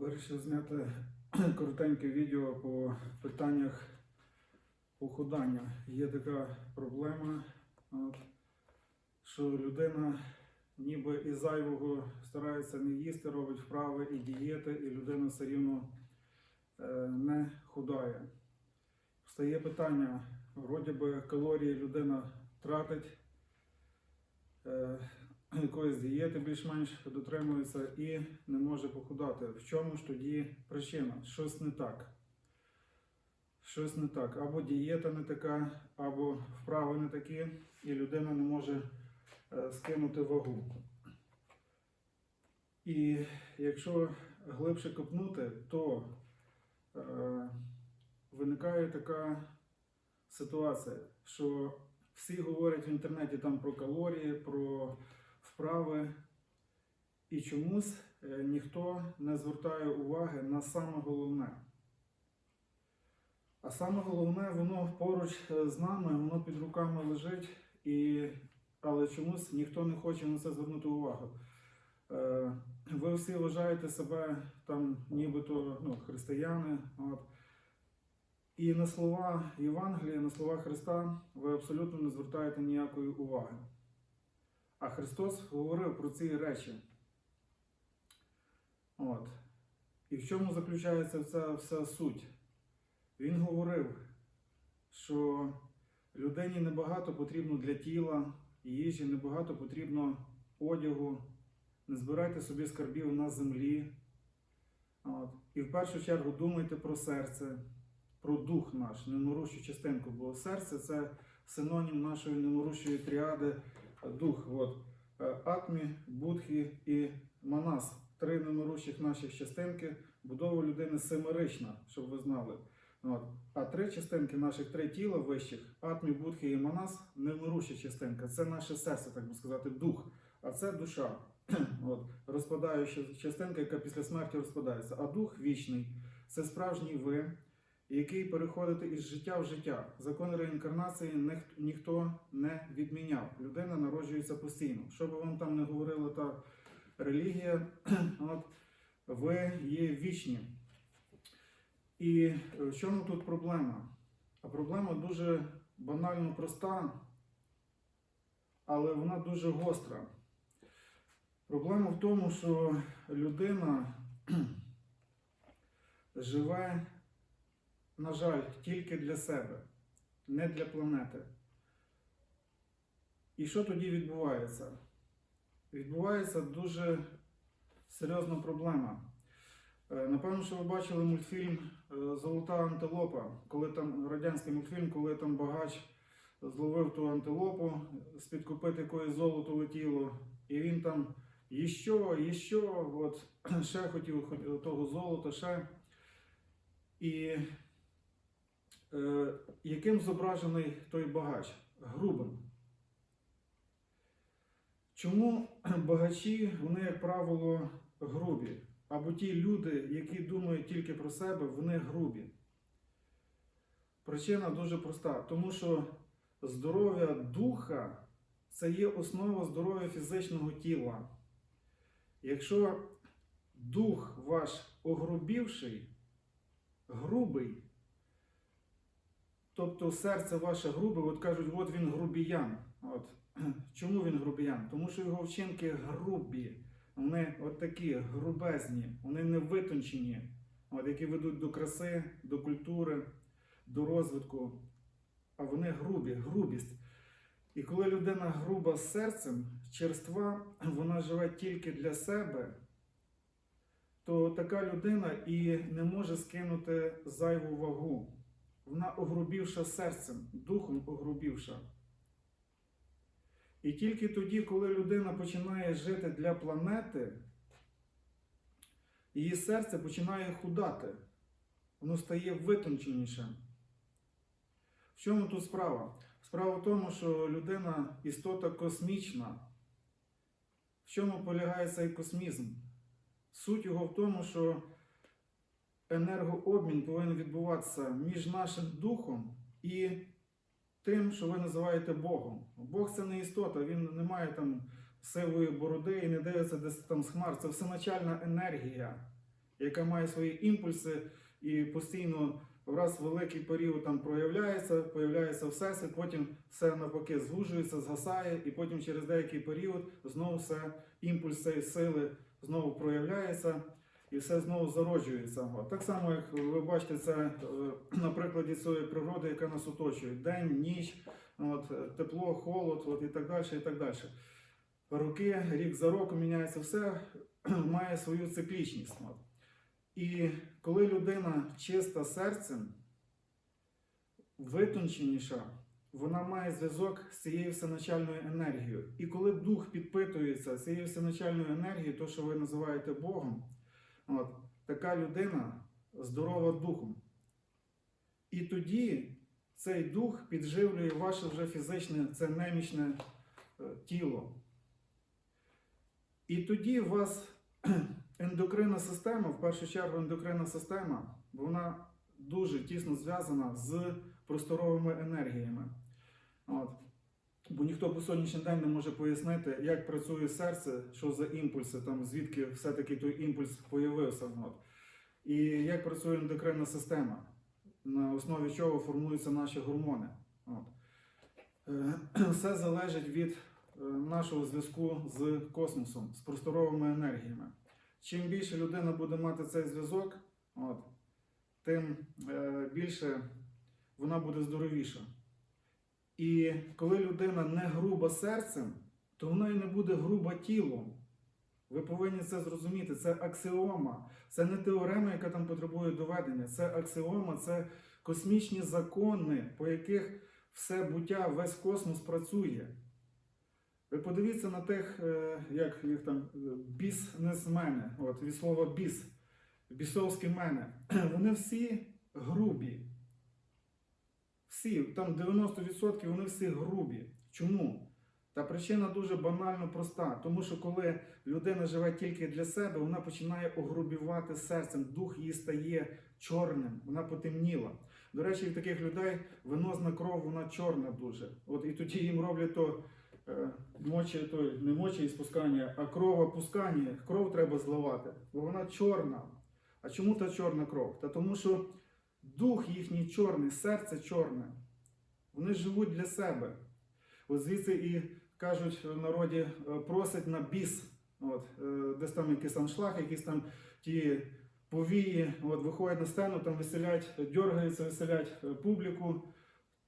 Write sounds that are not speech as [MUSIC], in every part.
Вирішив зняти [CLEARS THROAT] коротеньке відео по питаннях похудання. Є така проблема, от, що людина ніби із зайвого старається не їсти, робить вправи і дієти, і людина все рівно е, не худає. Встає питання, вроді би калорії людина тратить. Якоїсь дієти більш-менш дотримується і не може похудати. В чому ж тоді причина? Щось не так. Щось не так. Або дієта не така, або вправи не такі, і людина не може е, скинути вагу. І якщо глибше копнути, то е, виникає така ситуація, що всі говорять в інтернеті там про калорії, про вправи, і чомусь е, ніхто не звертає уваги на саме головне. А саме головне, воно поруч е, з нами, воно під руками лежить, і... але чомусь ніхто не хоче на це звернути увагу. Е, Ви всі вважаєте себе там нібито ну, християни. От. І на слова Євангелія, на слова Христа ви абсолютно не звертаєте ніякої уваги. А Христос говорив про ці речі. От. І в чому заключається ця вся суть? Він говорив, що людині небагато потрібно для тіла, їжі, небагато потрібно одягу. Не збирайте собі скарбів на землі. От. І в першу чергу думайте про серце, про дух наш, неморущу частинку, бо серце це синонім нашої неморущої тріади дух. От. Е, Атмі, Будхі і Манас. Три немирущих наших частинки. Будова людини семерична, щоб ви знали. От. А три частинки наших три тіла вищих, Атмі, Будхі і Манас, немируща частинка. Це наше серце, так би сказати, дух. А це душа. [CLEARS THROAT] От. Розпадаюча частинка, яка після смерті розпадається. А дух вічний це справжній ви, який переходите із життя в життя. Закон реінкарнації ніх- ніхто не відміняв. Людина народжується постійно. Що би вам там не говорила та релігія, [CLEARS THROAT] от, ви є вічні. І в чому тут проблема? А проблема дуже банально проста, але вона дуже гостра. Проблема в тому, що людина [CLEARS THROAT] живе на жаль, тільки для себе, не для планети. І що тоді відбувається? Відбувається дуже серйозна проблема. Е, Напевно, що ви бачили мультфільм е, Золота антилопа, коли там радянський мультфільм, коли там багач зловив ту антилопу, з-під копит якої золото летіло, і він там іщо, іщо, от [CLEARS THROAT] ще хотів того золота, ще. І яким зображений той багач? Грубим. Чому [CLEARS THROAT] багачі, вони, як правило, грубі? Або ті люди, які думають тільки про себе, вони грубі. Причина дуже проста, тому що здоров'я духа це є основа здоров'я фізичного тіла. Якщо дух ваш огрубівший, грубий, Тобто серце ваше грубе, от кажуть, от він грубіян. От. [CLEARS THROAT] Чому він грубіян? Тому що його вчинки грубі, вони от такі грубезні, вони не витончені, от, які ведуть до краси, до культури, до розвитку. А вони грубі, грубість. І коли людина груба серцем, черства, вона живе тільки для себе, то така людина і не може скинути зайву вагу. Вона огрубівша серцем, духом огрубівша. І тільки тоді, коли людина починає жити для планети, її серце починає худати, воно стає витонченішим. В чому тут справа? Справа в тому, що людина істота космічна. В чому полягає цей космізм? Суть його в тому, що енергообмін повинен відбуватися між нашим духом і тим, що ви називаєте Богом. Бог це не істота, він не має там сивої бороди і не дивиться десь там з хмар. Це всеначальна енергія, яка має свої імпульси і постійно раз великий період там проявляється, появляється всесвіт, потім все навпаки звужується, згасає, і потім через деякий період знову все імпульс цієї сили знову проявляється і все знову зароджується. Так само, як ви бачите, це е, на прикладі цієї природи, яка нас оточує: день, ніч, от, е, тепло, холод, от, і так далі. І так далі. Роки, рік за роком міняється все, [CLEARS THROAT] має свою циклічність. От. І коли людина чиста серцем, витонченіша, вона має зв'язок з цією всеначальною енергією. І коли дух підпитується цією всеначальною енергією, то, що ви називаєте Богом, от, така людина здорова духом. І тоді цей дух підживлює ваше вже фізичне, це немічне е, тіло. І тоді у вас [CLEARS THROAT] ендокринна система, в першу чергу ендокринна система, вона дуже тісно зв'язана з просторовими енергіями. От. Бо ніхто по сьогоднішній день не може пояснити, як працює серце, що за імпульси, там, звідки все-таки той імпульс появився. І як працює ендокринна система, на основі чого формуються наші гормони. От. Е, [CLEARS THROAT] Все залежить від е, нашого зв'язку з космосом, з просторовими енергіями. Чим більше людина буде мати цей зв'язок, тим е, більше вона буде здоровіша. І коли людина не груба серцем, то вона і не буде груба тілом. Ви повинні це зрозуміти. Це аксіома, це не теорема, яка там потребує доведення. Це аксіома, це космічні закони, по яких все буття, весь космос працює. Ви подивіться на тих, е, як їх там бізнесмени, от від слова біс, бісовські мене. [CLEARS THROAT] Вони всі грубі. Всі, там 90% вони всі грубі. Чому? Та причина дуже банально проста. Тому що коли людина живе тільки для себе, вона починає огрубівати серцем, дух її стає чорним, вона потемніла. До речі, в таких людей венозна кров, вона чорна дуже. От і тоді їм роблять то е, мочі, то не мочі і спускання, а кровопускання. Кров треба зливати, бо вона чорна. А чому та чорна кров? Та тому що дух їхній чорний, серце чорне. Вони живуть для себе. От звідси і кажуть в народі, е, просить на біс. От, е, десь там якийсь аншлаг, якісь там ті повії, от, виходять на сцену, там веселять, дергаються, веселять е, публіку,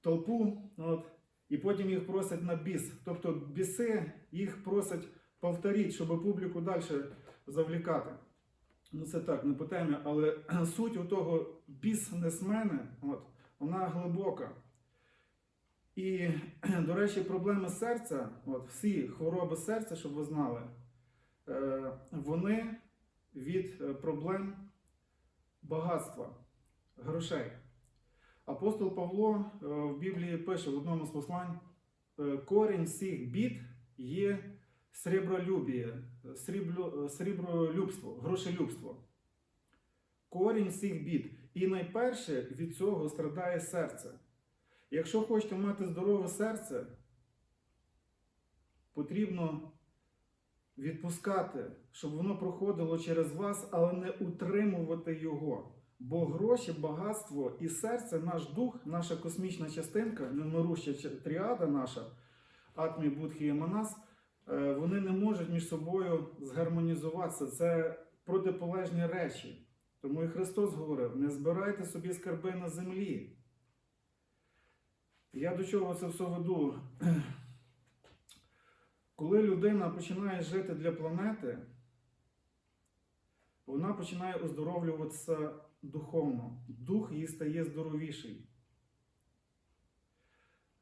толпу, от, і потім їх просять на біс. Тобто біси їх просять повторіть, щоб публіку далі завлікати. Ну це так, не по темі, але [CLEARS THROAT] суть у того бізнесмена, от, вона глибока. І, [CLEARS THROAT] до речі, проблеми серця, от, всі хвороби серця, щоб ви знали, е, вони від е, проблем багатства, грошей. Апостол Павло е, в Біблії пише в одному з послань: корінь всіх бід є срібролюбіє, сріблю, е, срібролюбство, грошелюбство. Корінь всіх бід. І найперше від цього страдає серце. Якщо хочете мати здорове серце, потрібно відпускати, щоб воно проходило через вас, але не утримувати його. Бо гроші, багатство і серце, наш дух, наша космічна частинка, немируща тріада наша, Атмі, Будхі і Манас, е, вони не можуть між собою згармонізуватися. Це протиполежні речі. Тому і Христос говорив: не збирайте собі скарби на землі. Я до чого це все веду? Коли людина починає жити для планети, вона починає оздоровлюватися духовно. Дух її стає здоровіший.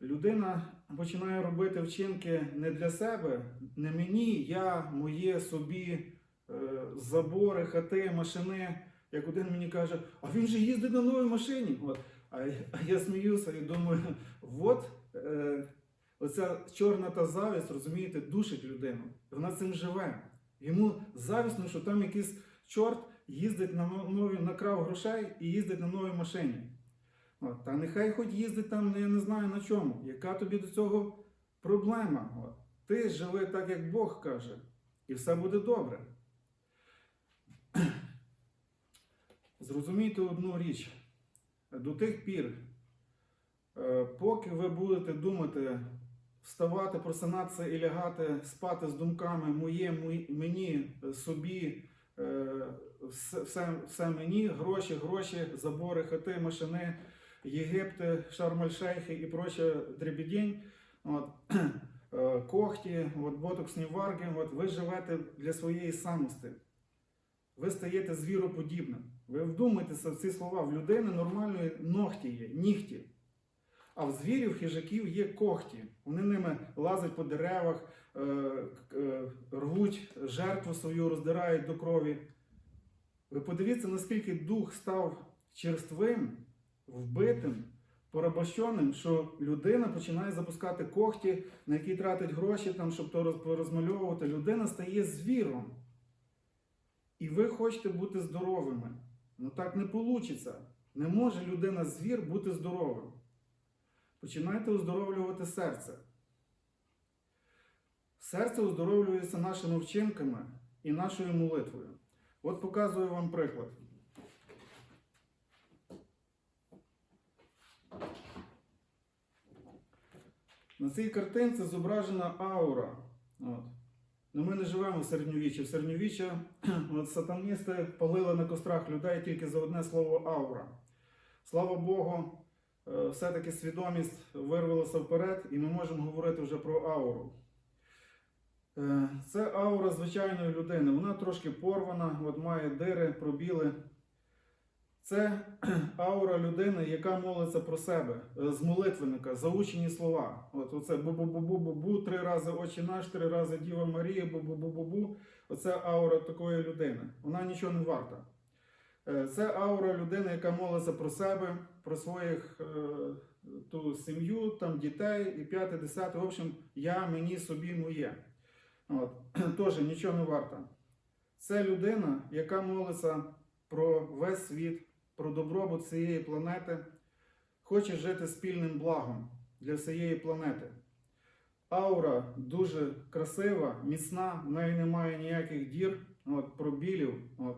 Людина починає робити вчинки не для себе, не мені, я, моє, собі, е, забори, хати, машини. Як один мені каже, а він же їздить на новій машині. От. А, я сміюся і думаю, от е, оця чорна та завість, розумієте, душить людину. Вона цим живе. Йому завісно, що там якийсь чорт їздить на но- нові, накрав грошей і їздить на новій машині. От. Та нехай хоч їздить там, ну, я не знаю на чому. Яка тобі до цього проблема? От. Ти живи так, як Бог каже, і все буде добре. Зрозумійте одну річ. До тих пір, е, поки ви будете думати, вставати, просинатися і лягати спати з думками моє, мені, собі, е, все, все, мені, гроші, гроші, забори, хати, машини, Єгипти, Шарм-Ель-Шейхи і проче дребідінь, от, [CLEARS THROAT] е, когті, от, ботоксні варги, от, ви живете для своєї самості. Ви стаєте звіроподібним. Ви вдумайтеся в ці слова. В людини нормальної ногті є, нігті. А в звірів, хижаків є когті. Вони ними лазять по деревах, е, е, рвуть жертву свою, роздирають до крові. Ви подивіться, наскільки дух став черствим, вбитим, порабощеним, що людина починає запускати когті, на які тратить гроші, там, щоб то роз- розмальовувати. Людина стає звіром. І ви хочете бути здоровими. Ну так не вийде. Не може людина звір бути здоровим. Починайте оздоровлювати серце. Серце оздоровлюється нашими вчинками і нашою молитвою. От показую вам приклад. На цій картинці зображена аура. От. Ну, ми не живемо в середньовіччі. В середньовіччі [CLEARS THROAT] от, сатаністи палили на кострах людей тільки за одне слово аура. Слава Богу, е, все-таки свідомість вирвалася вперед, і ми можемо говорити вже про ауру. Е, Це аура звичайної людини. Вона трошки порвана, от має дири, пробіли. Це [CLEARS THROAT] аура людини, яка молиться про себе е, з молитвенника, заучені слова. От оце бу-бу-бу-бу-бу-бу, три рази очі наш, три рази Діва Марія, бу-бу-бу-бу-бу. Оце аура такої людини. Вона нічого не варта. Е, Це аура людини, яка молиться про себе, про своїх е, ту сім'ю, там дітей і п'яте, десяте. В общем, я, мені, собі, моє. От. [CLEARS THROAT] Теж нічого не варта. Це людина, яка молиться про весь світ, про добробут цієї планети, хоче жити спільним благом для всієї планети. Аура дуже красива, міцна, в неї немає ніяких дір, от, пробілів. От.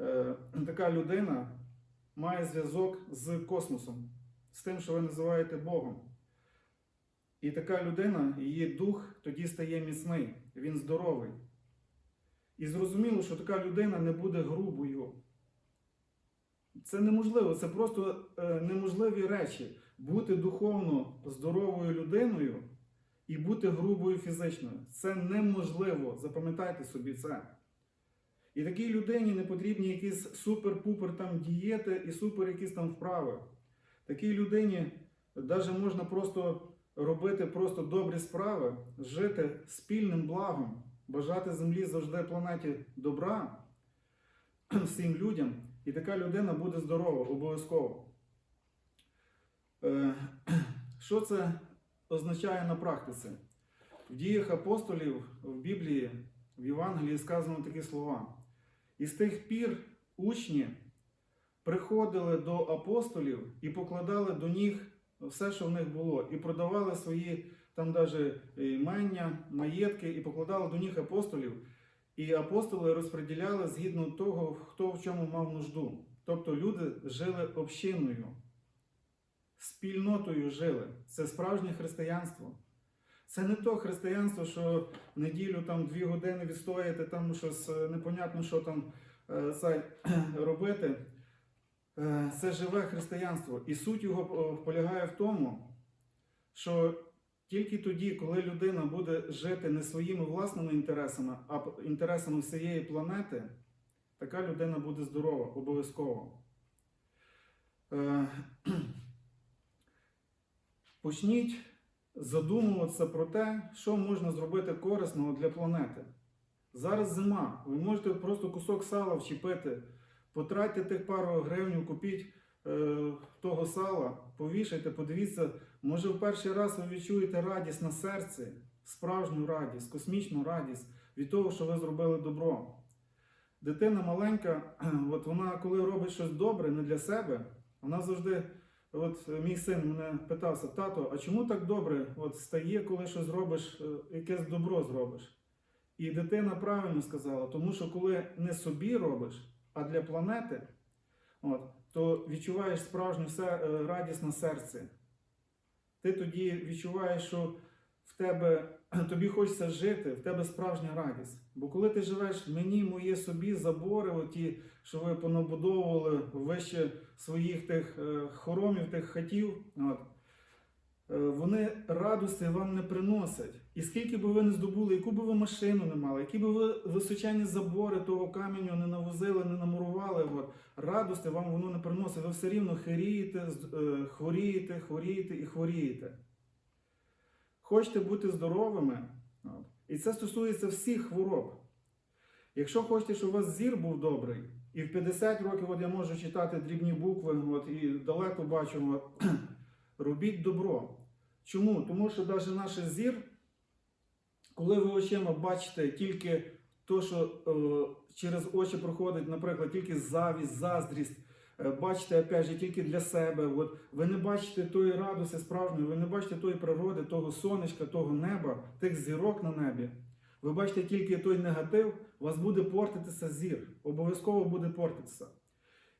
Е, така людина має зв'язок з космосом, з тим, що ви називаєте Богом. І така людина, її дух тоді стає міцний, він здоровий. І зрозуміло, що така людина не буде грубою. Це неможливо, це просто е, неможливі речі. Бути духовно здоровою людиною і бути грубою фізичною. Це неможливо. Запам'ятайте собі це. І такій людині не потрібні якісь супер-пупер там дієти і супер якісь там вправи. Такій людині навіть можна просто робити просто добрі справи, жити спільним благом, бажати землі завжди планеті добра [CLEARS THROAT] всім людям. І така людина буде здорова обов'язково. Е, [CLEARS THROAT] Що це означає на практиці? В діях апостолів в Біблії, в Євангелії сказано такі слова. І з тих пір учні приходили до апостолів і покладали до них все, що в них було, і продавали свої там даже імення, маєтки, і покладали до них апостолів. І апостоли розподіляли згідно того, хто в чому мав нужду. Тобто люди жили общиною, спільнотою жили. Це справжнє християнство. Це не то християнство, що в неділю там дві години відстояти, там щось е, непонятно, що там е, це, робити. Е, Це живе християнство. І суть його е, полягає в тому, що тільки тоді, коли людина буде жити не своїми власними інтересами, а інтересами всієї планети, така людина буде здорова, обов'язково. Е, [CLEARS THROAT] Почніть задумуватися про те, що можна зробити корисного для планети. Зараз зима, ви можете просто кусок сала вчепити, потратьте тих пару гривень, купіть е, того сала, повішайте, подивіться, може в перший раз ви відчуєте радість на серці, справжню радість, космічну радість від того, що ви зробили добро. Дитина маленька, [CLEARS THROAT] от вона, коли робить щось добре не для себе, вона завжди. От мій син мене питався, тато, а чому так добре от стає, коли щось зробиш, е, якесь добро зробиш? І дитина правильно сказала, тому що коли не собі робиш, а для планети, от, то відчуваєш справжню е, радість на серці. Ти тоді відчуваєш, що в тебе [CLEARS THROAT] тобі хочеться жити, в тебе справжня радість. Бо коли ти живеш мені, моє собі, забори, оті, що ви понабудовували вище своїх тих е, хоромів, тих хатів, от, вони радості вам не приносять. І скільки би ви не здобули, яку би ви машину не мали, які би ви височені забори того каменю не навозили, не намурували, от, радості вам воно не приносить. Ви все рівно хирієте, е, хворієте, хворієте і хворієте. Хочете бути здоровими, от, і це стосується всіх хвороб. Якщо хочете, щоб у вас зір був добрий, і в 50 років от я можу читати дрібні букви, от, і далеко бачу, от, [CLEARS THROAT] робіть добро. Чому? Тому що навіть наш зір, коли ви очима бачите тільки то, що е, через очі проходить, наприклад, тільки завість, заздрість, е, бачите, опять же, тільки для себе. От, ви не бачите тої радості справжньої, ви не бачите тої природи, того сонечка, того неба, тих зірок на небі. Ви бачите тільки той негатив, у вас буде портитися зір. Обов'язково буде портитися.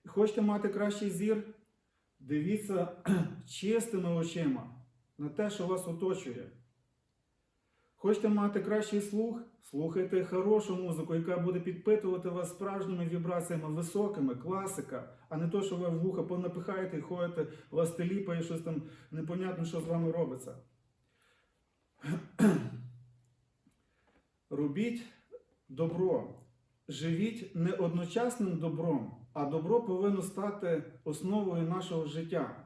Хочете мати кращий зір? Дивіться [CLEARS THROAT] чистими очима на те, що вас оточує. Хочете мати кращий слух? Слухайте хорошу музику, яка буде підпитувати вас справжніми вібраціями, високими, класика, а не то, що ви вуха понапихаєте і ходите, вас теліпає, щось там непонятно, що з вами робиться. Робіть добро. Живіть не одночасним добром, а добро повинно стати основою нашого життя.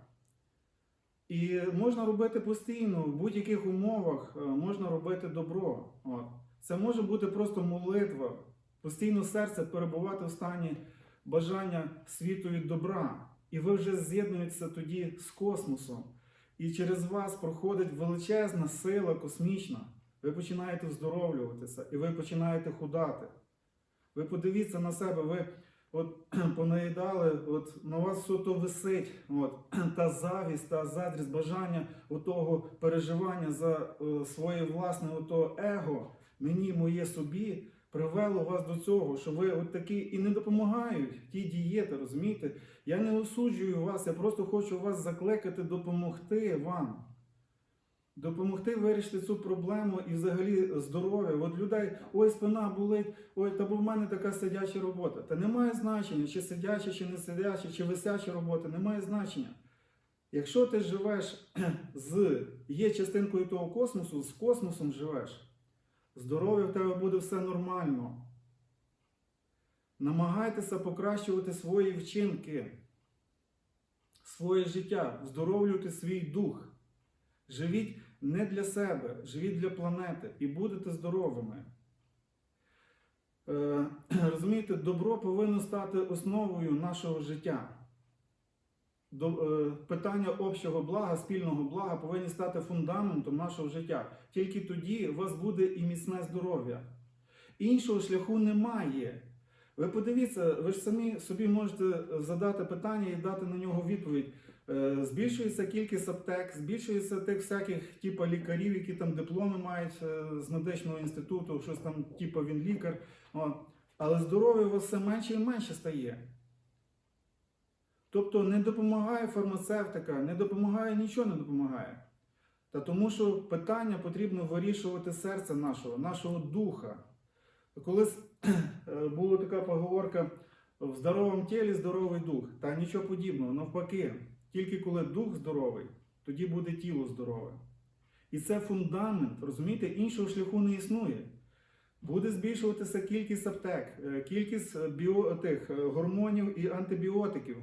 І можна робити постійно, в будь-яких умовах е, можна робити добро. От. Це може бути просто молитва, постійно серце перебувати в стані бажання світу від добра. І ви вже з'єднуєтеся тоді з космосом. І через вас проходить величезна сила космічна. Ви починаєте вздоровлюватися і ви починаєте худати. Ви подивіться на себе, ви от [CLEARS THROAT] понаїдали, от на вас все то висить, от, [CLEARS THROAT] та завість, та задрість, бажання того переживання за е, своє власне ото его, мені, моє собі, привело вас до цього, що ви от такі і не допомагають ті дієти, розумієте? Я не осуджую вас, я просто хочу вас закликати, допомогти вам. Допомогти вирішити цю проблему і взагалі здоров'я. От людей, ой, спина болить, ой, та бо в мене така сидяча робота. Та немає значення, чи сидяча, чи не сидяча, чи висяча робота, немає значення. Якщо ти живеш [CLEARS THROAT] з є частинкою того космосу, з космосом живеш, здоров'я в тебе буде все нормально. Намагайтеся покращувати свої вчинки, своє життя, здоровлюйте свій дух. Живіть не для себе, живіть для планети і будете здоровими. Е, [CLEARS THROAT] розумієте, добро повинно стати основою нашого життя. Е, питання общого блага, спільного блага повинні стати фундаментом нашого життя. Тільки тоді у вас буде і міцне здоров'я. Іншого шляху немає. Ви подивіться, ви ж самі собі можете задати питання і дати на нього відповідь. Е, Збільшується кількість аптек, збільшується тих всяких типу лікарів, які там дипломи мають е, з медичного інституту, щось там, типу він лікар. От. Але здоров'я у вас все менше і менше стає. Тобто не допомагає фармацевтика, не допомагає нічого не допомагає. Та тому що питання потрібно вирішувати серце нашого, нашого духа. Колись е, була така поговорка: в здоровому тілі здоровий дух. Та нічого подібного, навпаки. Тільки коли дух здоровий, тоді буде тіло здорове. І це фундамент, розумієте, іншого шляху не існує. Буде збільшуватися кількість аптек, е, кількість е, біо, тих, е, гормонів і антибіотиків.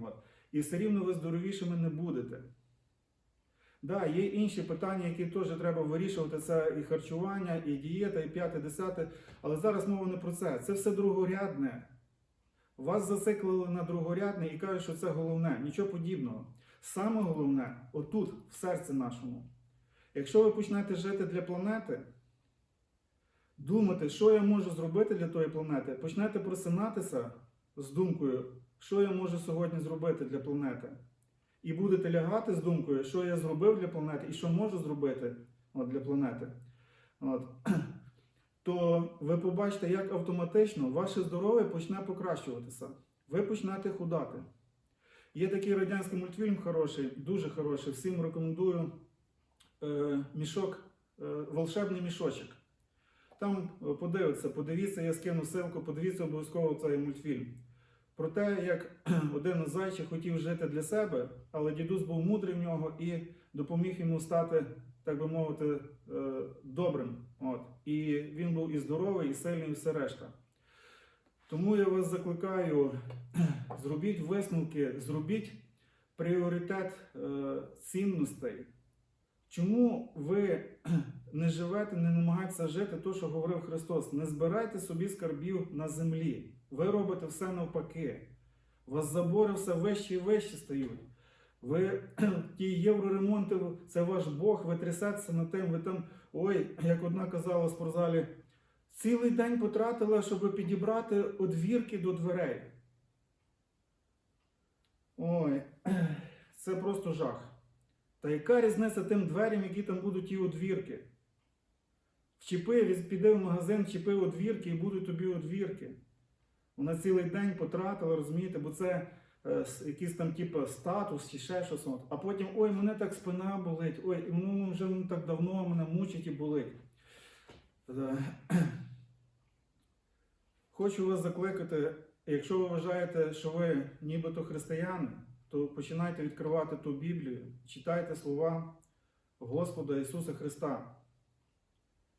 І все рівно ви здоровішими не будете. Да, є інші питання, які теж треба вирішувати. Це і харчування, і дієта, і п'яте, десяте. Але зараз мова не про це. Це все другорядне. Вас зациклили на другорядне і кажуть, що це головне. Нічого подібного. Саме головне отут, в серці нашому. Якщо ви почнете жити для планети, думати, що я можу зробити для тої планети, почнете просинатися з думкою, що я можу сьогодні зробити для планети. І будете лягати з думкою, що я зробив для планети і що можу зробити от, для планети. От. [CLEARS THROAT] То ви побачите, як автоматично ваше здоров'я почне покращуватися. Ви почнете худати. Є такий радянський мультфільм хороший, дуже хороший. Всім рекомендую е, мішок, е, волшебний мішочок. Там е, подивіться, подивіться, я скину ссылку, подивіться обов'язково цей мультфільм. Про те, як [CLEARS THROAT] один із зайчих хотів жити для себе, але дідусь був мудрий в нього і допоміг йому стати, так би мовити, е, добрим. От. І він був і здоровий, і сильний, і все решта. Тому я вас закликаю, [CLEARS THROAT] зробіть висновки, зробіть пріоритет е, цінностей. Чому ви [CLEARS THROAT] не живете, не намагаєтеся жити то, що говорив Христос? Не збирайте собі скарбів на землі. Ви робите все навпаки. У вас забори все вищі і вищі стають. Ви [CLEARS THROAT] ті євроремонти, це ваш Бог, ви трясетеся над тим, ви там, ой, як одна казала в спортзалі, цілий день потратила, щоб підібрати одвірки до дверей. Ой, [CLEARS THROAT] це просто жах. Та яка різниця тим дверям, які там будуть ті одвірки? Вчепи, піди в магазин, вчепи одвірки і будуть тобі одвірки. Вона цілий день потратила, розумієте, бо це е, якийсь там типу, статус чи ще щось. А потім, ой, мене так спина болить, ой, ну вже ну, так давно мене мучить і болить. Е, [CLEARS THROAT] Хочу вас закликати, якщо ви вважаєте, що ви нібито християни, то починайте відкривати ту Біблію, читайте слова Господа Ісуса Христа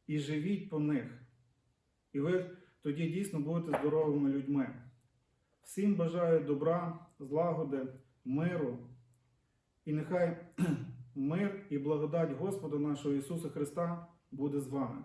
і живіть по них. І ви тоді дійсно будете здоровими людьми. Всім бажаю добра, злагоди, миру. І нехай [CLEARS THROAT] мир і благодать Господа нашого Ісуса Христа буде з вами.